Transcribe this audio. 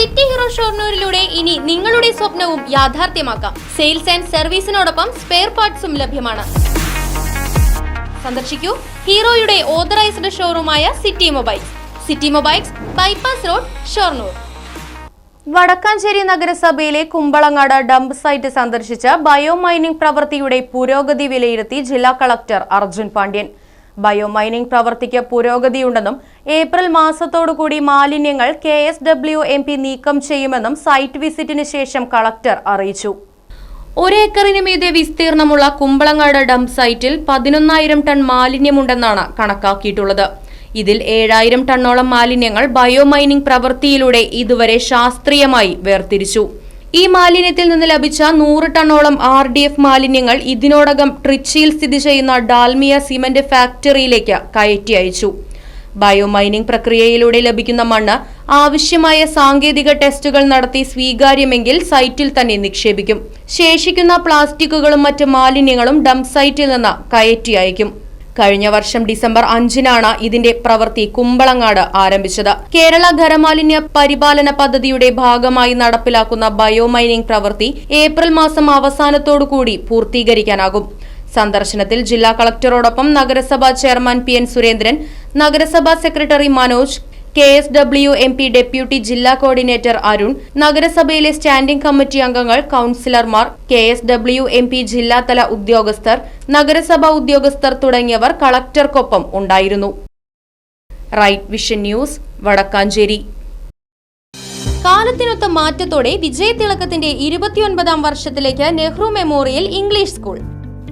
City hero ഷോർണൂരിലൂടെ ഇനി നിങ്ങളുടെ സ്വപ്നവും യാഥാർത്ഥ്യമാക്കാം. സെയിൽസ് ആൻഡ് സർവീസിനോടൊപ്പം സ്പെയർ പാർട്സും ലഭ്യമാണ്. സന്ദർശിക്കൂ ഹീറോയുടെ authorised ഷോറൂമായ city mobiles. City mobiles bypass road Shoranur. Wadakkanchery നഗരസഭയിലെ കുമ്പളങ്ങാട് ഡംപ് സൈറ്റ് സന്ദർശിച്ച ബയോ മൈനിംഗ് പ്രവൃത്തിയുടെ പുരോഗതി വിലയിരുത്തി ജില്ലാ collector Arjun Pandian. Bio mining പ്രവൃത്തിക്ക് പുരോഗതിയുണ്ടെന്നും ഏപ്രിൽ മാസത്തോടുകൂടി മാലിന്യങ്ങൾ K S W M P നീക്കം ചെയ്യുമെന്നും സൈറ്റ് വിസിറ്റിന് ശേഷം കളക്ടർ അറിയിച്ചു. ഒരേക്കറിന് മീതെ വിസ്തീർണമുള്ള കുമ്പളങ്ങാട് ഡം സൈറ്റിൽ പതിനൊന്നായിരം ടൺ മാലിന്യമുണ്ടെന്നാണ് കണക്കാക്കിയിട്ടുള്ളത്. ഇതിൽ ഏഴായിരം ടണ്ണോളം മാലിന്യങ്ങൾ ബയോമൈനിംഗ് പ്രവൃത്തിയിലൂടെ ഇതുവരെ ശാസ്ത്രീയമായി വേർതിരിച്ചു. ഈ മാലിന്യത്തിൽ നിന്ന് ലഭിച്ച നൂറ് ടണ്ണോളം ആർ ഡി എഫ് മാലിന്യങ്ങൾ ഇതിനോടകം ട്രിച്ചിയിൽ സ്ഥിതി ചെയ്യുന്ന ഡാൽമിയ സിമന്റ് ഫാക്ടറിയിലേക്ക് കയറ്റി അയച്ചു. ബയോമൈനിങ് പ്രക്രിയയിലൂടെ ലഭിക്കുന്ന മണ്ണ് ആവശ്യമായ സാങ്കേതിക ടെസ്റ്റുകൾ നടത്തി സ്വീകാര്യമെങ്കിൽ സൈറ്റിൽ തന്നെ നിക്ഷേപിക്കും. ശേഷിക്കുന്ന പ്ലാസ്റ്റിക്കുകളും മറ്റ് മാലിന്യങ്ങളും ഡംപ് സൈറ്റിൽ നിന്ന് കയറ്റി അയക്കും. കഴിഞ്ഞ വർഷം ഡിസംബർ അഞ്ചിനാണ് ഇതിന്റെ പ്രവൃത്തി കുമ്പളങ്ങാട് ആരംഭിച്ചത്. കേരള ഖരമാലിന്യ പരിപാലന പദ്ധതിയുടെ ഭാഗമായി നടപ്പിലാക്കുന്ന ബയോമൈനിംഗ് പ്രവൃത്തി ഏപ്രിൽ മാസം അവസാനത്തോടുകൂടി പൂർത്തീകരിക്കാനാകും. സന്ദർശനത്തിൽ ജില്ലാ കളക്ടറോടൊപ്പം നഗരസഭാ ചെയർമാൻ പി എൻ സുരേന്ദ്രൻ നഗരസഭാ secretary Manoj K S W M P deputy ജില്ലാ കോർഡിനേറ്റർ അരുൺ നഗരസഭയിലെ സ്റ്റാൻഡിംഗ് കമ്മിറ്റി അംഗങ്ങൾ കൌൺസിലർമാർ K S W M P ജില്ലാതല ഉദ്യോഗസ്ഥർ നഗരസഭാ ഉദ്യോഗസ്ഥർ തുടങ്ങിയവർ കളക്ടർക്കൊപ്പം ഉണ്ടായിരുന്നു. Right vision news Vadakkanchery. കാലത്തിനൊത്ത മാറ്റത്തോടെ വിജയതിളക്കത്തിന്റെ ഇരുപത്തിയൊൻപതാം വർഷത്തിലേക്ക് നെഹ്റു മെമ്മോറിയൽ ഇംഗ്ലീഷ് സ്കൂൾ.